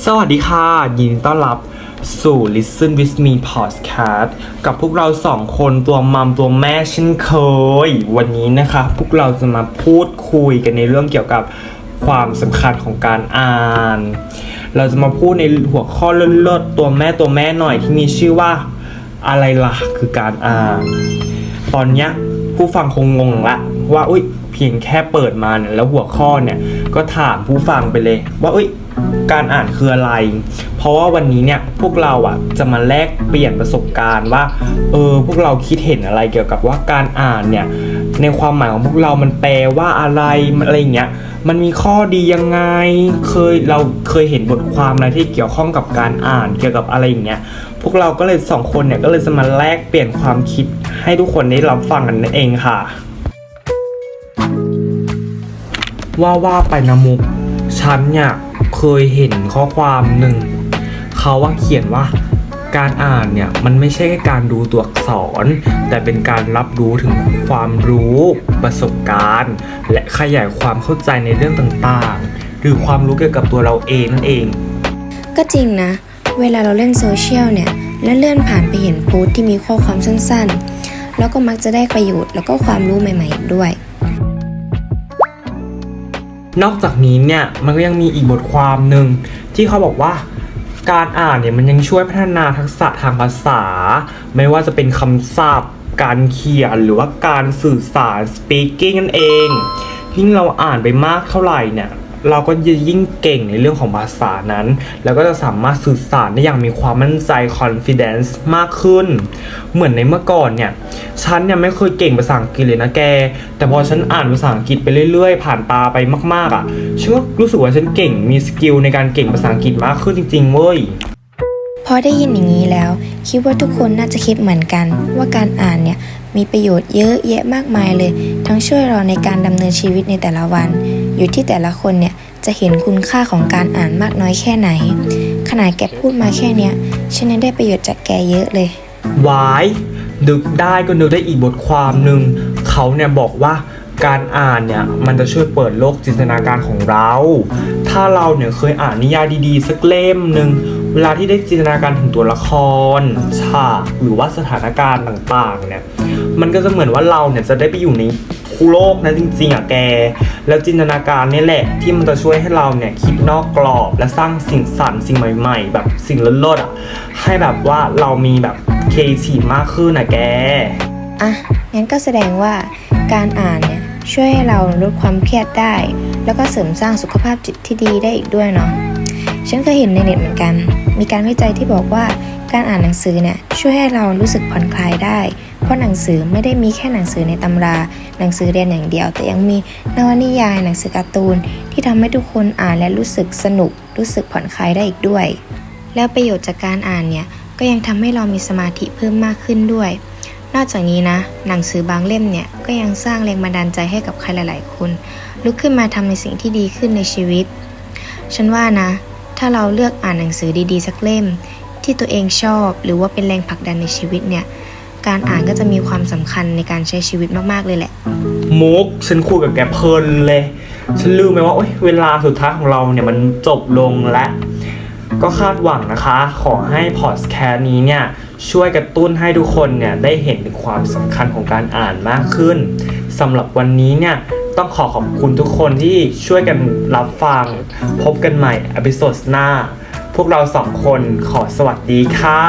สวัสดีค่ะ ยินดีต้อนรับสู่ Listen with me podcast กับพวกเราสองคนตัวมัมตัวแม่เช่นเคย วันนี้นะคะ พวกเราจะมาพูดคุยกันในเรื่องเกี่ยวกับความสำคัญของการอ่าน เราจะมาพูดในหัวข้อเลิศๆตัวแม่ตัวแม่หน่อยที่มีชื่อว่าอะไรล่ะคือการอ่าน ตอนเนี้ยผู้ฟังคงงงละว่าอุ้ยเพียงแค่เปิดมาเนี่ยแล้วหัวข้อเนี่ยก็ถามผู้ฟังไปเลย ว่าอุ้ย การอ่านคืออะไร เพราะว่าวันนี้เนี่ยพวกเราอะจะมาแลกเปลี่ยนประสบการณ์ว่าเออพวกเราคิดเห็นอะไรเกี่ยวกับว่าการอ่านเนี่ยในความหมายของพวกเรามันแปลว่าอะไรอะไรอย่างเงี้ยมันมีข้อดียังไง เคยเราเคยเห็นบทความอะไรที่เกี่ยวข้องกับการอ่านเกี่ยวกับอะไรอย่างเงี้ย พวกเราก็เลยสองคนเนี่ยก็เลยจะมาแลกเปลี่ยนความคิดให้ทุกคนได้รับฟังกันนั่นเองค่ะ ว่าว่าไปนะมุกฉันเนี่ย เคยเห็นข้อความหนึ่งเขาว่าเขียนว่าการอ่านเนี่ยมันไม่ใช่แค่การดูตัวอักษร แต่เป็นการรับรู้ถึงความรู้ประสบการณ์ และขยายความเข้าใจในเรื่องต่างๆ หรือความรู้เกี่ยวกับตัวเราเองนั่นเอง ก็จริงนะ เวลาเราเล่นโซเชียลเนี่ยและเลื่อนผ่านไปเห็นโพสต์ที่มีข้อความสั้นๆ แล้วก็มักจะได้ประโยชน์แล้วก็ความรู้ใหม่ ๆ ด้วย นอกจากนี้เนี่ยมันก็ยังมีอีกบทความหนึ่งที่เขาบอกว่าการอ่านเนี่ยมันยังช่วยพัฒนาทักษะทางภาษา ไม่ว่าจะเป็นคำศัพท์ การเขียนหรือว่าการสื่อสาร speaking นั่นเอง ยิ่งเราอ่านไปมากเท่าไหร่เนี่ย เราก็จะยิ่งเก่งในเรื่องของภาษานั้น แล้วก็จะสามารถสื่อสารได้อย่างมีความมั่นใจ confidence มากขึ้น เหมือนในเมื่อก่อนเนี่ย ฉันเนี่ยไม่เคยเก่งภาษาอังกฤษเลยนะแก แต่พอฉันอ่านภาษาอังกฤษไปเรื่อยๆ ผ่านตาไปมาก ๆอะ่ะฉันก็รู้สึกว่าฉันเก่ง มีสกิลในการเก่งภาษาอังกฤษมากขึ้นจริงๆเว้ยพอได้ยินอย่างนี้แล้ว คิดว่าทุกคนน่าจะคิดเหมือนกัน ว่าการอ่านเนี่ยมีประโยชน์เยอะแยะมากมายเลย ทั้งช่วยเราในการดำเนินชีวิตในแต่ละวัน อยู่ที่แต่ละคนเนี่ยจะเห็นคุณค่าของการอ่านมากน้อยแค่ไหน ขนาดแกพูดมาแค่เนี้ยฉันยังได้ประโยชน์จากแกเยอะเลยวายนึกได้ก็นึกได้อีกบทความหนึ่งเขาเนี่ยบอกว่าการอ่านเนี่ยมันจะช่วยเปิดโลกจินตนาการของเรา ถ้าเราเนี่ยเคยอ่านนิยายดีๆ สักเล่มหนึ่งเวลาที่ได้จินตนาการถึงตัวละครฉากหรือว่าสถานการณ์ต่างๆเนี่ยมันก็จะเหมือนว่าเราเนี่ยจะได้ไปอยู่ในโลกนั้นจริงๆอะแก แล้วจินตนาการเนี่ยแหละที่มันจะช่วยให้เราเนี่ยคิดนอกกรอบและสร้างสิ่งสรรค์สิ่งใหม่ๆ แบบสิ่งเลิศๆอะให้แบบว่าเรามีแบบเคทีมากขึ้นนะแกอะงั้นก็แสดงว่าการอ่านเนี่ยช่วยให้เราลดความเครียดได้ แล้วก็เสริมสร้างสุขภาพจิตที่ดีได้อีกด้วยเนาะฉันเคยเห็นในเน็ตเหมือนกัน มีการวิจัยที่บอกว่าการอ่านหนังสือเนี่ยช่วยให้เรารู้สึกผ่อนคลายได้ ราะหนังสือไม่ได้มีแค่หนังสือในตำรา หนังสือเรียนอย่างเดียว แต่ยังมีนวนิยายหนังสือการ์ตูน ที่ทำให้ทุกคนอ่านและรู้สึกสนุก รู้สึกผ่อนคลายได้อีกด้วย แล้วประโยชน์จากการอ่านเนี่ยก็ยังทำให้เรามีสมาธิเพิ่มมากขึ้นด้วย นอกจากนี้นะ หนังสือบางเล่มเนี่ยก็ยังสร้างแรงบันดาลใจให้กับใครหลาย ๆ คน ลุกขึ้นมาทำในสิ่งที่ดีขึ้นในชีวิต ฉันว่านะ ถ้าเราเลือกอ่านหนังสือดี ๆ สักเล่ม ที่ตัวเองชอบ หรือว่าเป็นแรงผลักดันในชีวิตเนี่ย การอ่านก็จะมีความสำคัญในการใช้ชีวิตมากๆเลยแหละ มุกฉันคุยกับแกเพลินเลย ฉันลืมไปว่าโอ๊ยเวลาสุดท้ายของเราเนี่ยมันจบลงแล้วก็คาดหวังนะคะ ขอให้พอดแคสต์นี้เนี่ย ช่วยกระตุ้นให้ทุกคนเนี่ย ได้เห็นถึงความสำคัญของการอ่านมากขึ้นสำหรับวันนี้เนี่ย ต้องขอขอบคุณทุกคนที่ช่วยกันรับฟัง พบกันใหม่อพิโซดหน้า พวกเราสองคนขอสวัสดีค่ะ